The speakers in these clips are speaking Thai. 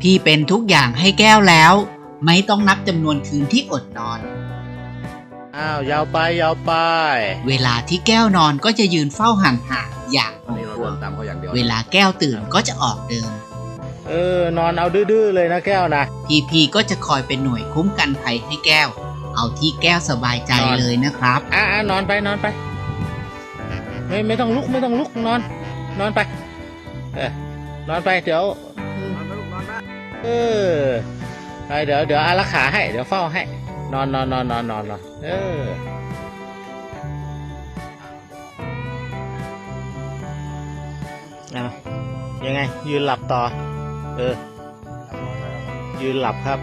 พี่เป็นทุกอย่างให้แก้วแล้ว ไม่ต้องนับจำนวนคืนที่อดนอน อ้าวยาวไปยาวไปเวลาที่แก้วนอนก็จะยืนเฝ้าห่างๆอย่างวันนี้เราห่วเดิงนตามเขาอย่างเดียวเวลาแก้วตื่นก็จะออกเดิน เออนอนเอาดื้อๆเลยนะแก้วนะ พีพีก็จะคอยเป็นหน่วยคุ้มกันภัยให้แก้ว เอาที่แก้วสบายใจนอน เลยนะครับ อะอะนอนไปนอนไปไม่ไม่ต้องลุกไม่ต้องลุกนอน นอนไป เออนอนไปเดี๋ยว เออไปเดี๋ยวเดี๋ยวอารักขาให้ เดี๋ยวเฝ้าให้ นอนนอนนอนนอนนอนนอนเอออายังไง ยืนหลับต่อ เออ ยืนหลับครับ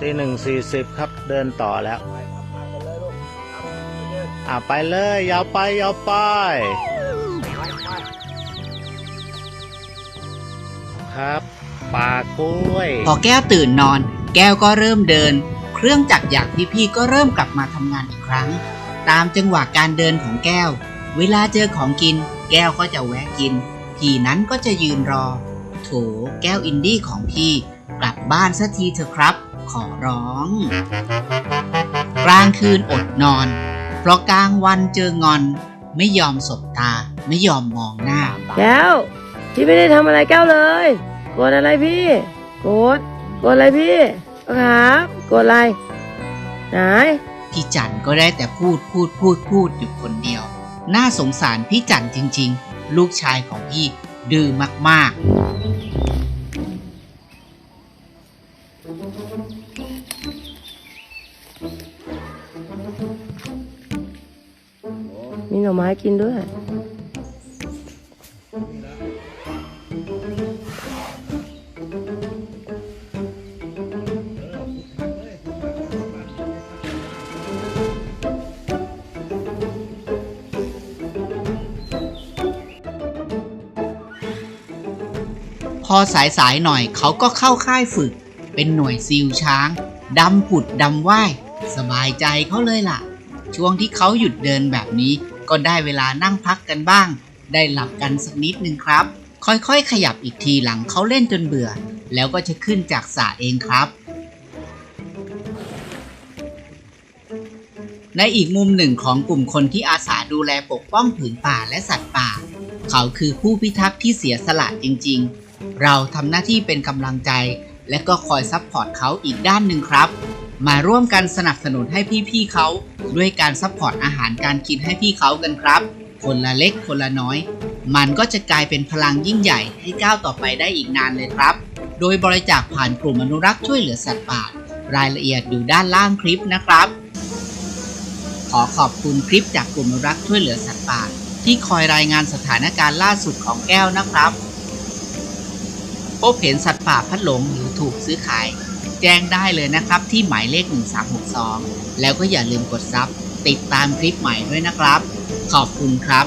ตีหนึ่งสี่สิบครับเดินต่อแล้ว อะ ไปเลย ยาวไป ยาวไป ครับปลากล้วย พอแก้วตื่นนอน แก้วก็เริ่มเดิน เครื่องจักรอย่างพี่ๆก็เริ่มกลับมาทำงานอีกครั้ง ตามจังหวะการเดินของแก้ว เวลาเจอของกิน แก้วก็จะแวะกิน พี่นั้นก็จะยืนรอ โถแก้วอินดี้ของพี่ กลับบ้านสักทีเถอะครับ ขอร้อง กลางคืนอดนอน เพราะกลางวันเจองอน ไม่ยอมสบตา ไม่ยอมมองหน้า แก้ว พี่ไม่ได้ทำอะไรแก้วเลยโกรธอะไรพี่โกรธโกรธอะไรพี่ครับโกรธอะไรไหนพี่จันก็ได้แต่พูดพูดพูดพูดอยู่คนเดียว น่าสงสารพี่จันจริง ๆ ลูกชายของพี่ดื้อมากมีหน่อไม้กินด้วย พอสายๆหน่อยเขาก็เข้าค่ายฝึก เป็นหน่วยซิลช้างดำผุดดำว่ายสบายใจเขาเลยล่ะ ช่วงที่เขาหยุดเดินแบบนี้ ก็ได้เวลานั่งพักกันบ้าง ได้หลับกันสักนิดนึงครับ ค่อยๆ ขยับอีกทีหลังเขาเล่นจนเบื่อ แล้วก็จะขึ้นจากสระเองครับ ในอีกมุมหนึ่งของกลุ่มคนที่อาสาดูแลปกป้องผืนป่าและสัตว์ป่า เขาคือผู้พิทักษ์ที่เสียสละจริงๆ เราทำหน้าที่เป็นกำลังใจ และก็คอยซัพพอร์ตเขาอีกด้านหนึ่งครับ มาร่วมกันสนับสนุนให้พี่ๆเขาด้วยการซัพพอร์ตอาหารการกินให้พี่เขากันครับ คนละเล็กคนละน้อย มันก็จะกลายเป็นพลังยิ่งใหญ่ให้ก้าวต่อไปได้อีกนานเลยครับ โดยบริจาคผ่านกลุ่มอนุรักษ์ช่วยเหลือสัตว์ป่ารายละเอียดอยู่ด้านล่างคลิปนะครับ ขอขอบคุณคลิปจากกลุ่มอนุรักษ์ช่วยเหลือสัตว์ป่าที่คอยรายงานสถานการณ์ล่าสุดของแก้วนะครับ พบเห็นสัตว์ป่าพัดหลงหรือถูกซื้อขาย แจ้งได้เลยนะครับที่หมายเลข 1362 แล้วก็อย่าลืมกดซับติดตามคลิปใหม่ด้วยนะครับ ขอบคุณครับ